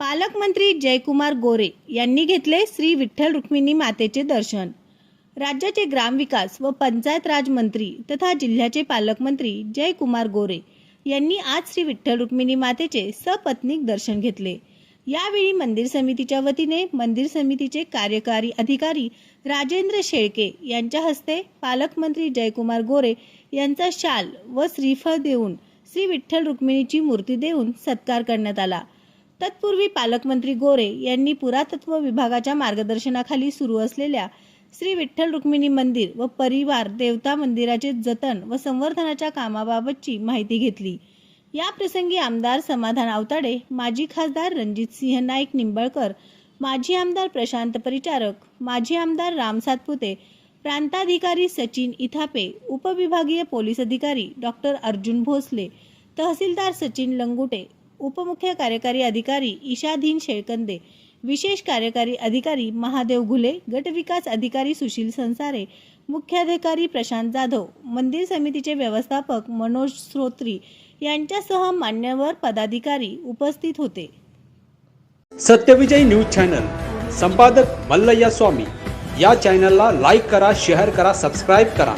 पालकमंत्री जयकुमार गोरे यांनी घेतले श्री विठ्ठल रुक्मिणी मातेचे दर्शन. राज्याचे ग्रामविकास व पंचायत राज मंत्री तथा जिल्ह्याचे पालकमंत्री जयकुमार गोरे यांनी आज श्री विठ्ठल रुक्मिणी मातेचे सपत्नीक दर्शन घेतले. यावेळी मंदिर समितीच्या वतीने मंदिर समितीचे कार्यकारी अधिकारी राजेंद्र शेळके यांच्या हस्ते पालकमंत्री जयकुमार गोरे यांचा शाल व श्रीफळ देऊन श्री विठ्ठल रुक्मिणीची मूर्ती देऊन सत्कार करण्यात आला. तत्पूर्वी पालकमंत्री गोरे यांनी पुरातत्व विभागाच्या मार्गदर्शनाखाली सुरू असलेल्या श्री विठ्ठल रुक्मिणी मंदिर व परिवार देवता मंदिराचे जतन व संवर्धनाच्या कामाबाबतची माहिती घेतली. या प्रसंगी आमदार समाधान आवताडे माजी खासदार रणजित सिंह नाईक निंबळकर माजी आमदार प्रशांत परिचारक माजी आमदार राम सातपुते प्रांताधिकारी सचिन इथापे उपविभागीय पोलीस अधिकारी डॉक्टर अर्जुन भोसले तहसीलदार सचिन लंगुटे उपमुख्य कार्यकारी अधिकारी ईशाधीन शेळकंदे विशेष कार्यकारी अधिकारी महादेव घुले गटविकास अधिकारी सुशील संसारे मुख्याधिकारी प्रशांत जाधव मंदिर समितीचे व्यवस्थापक मनोज श्रोत्री यांच्यासह मान्यवर पदाधिकारी उपस्थित होते. सत्यविजय न्यूज चॅनल संपादक मल्लय्या स्वामी. या चॅनलला लाईक करा शेअर करा सबस्क्राईब करा.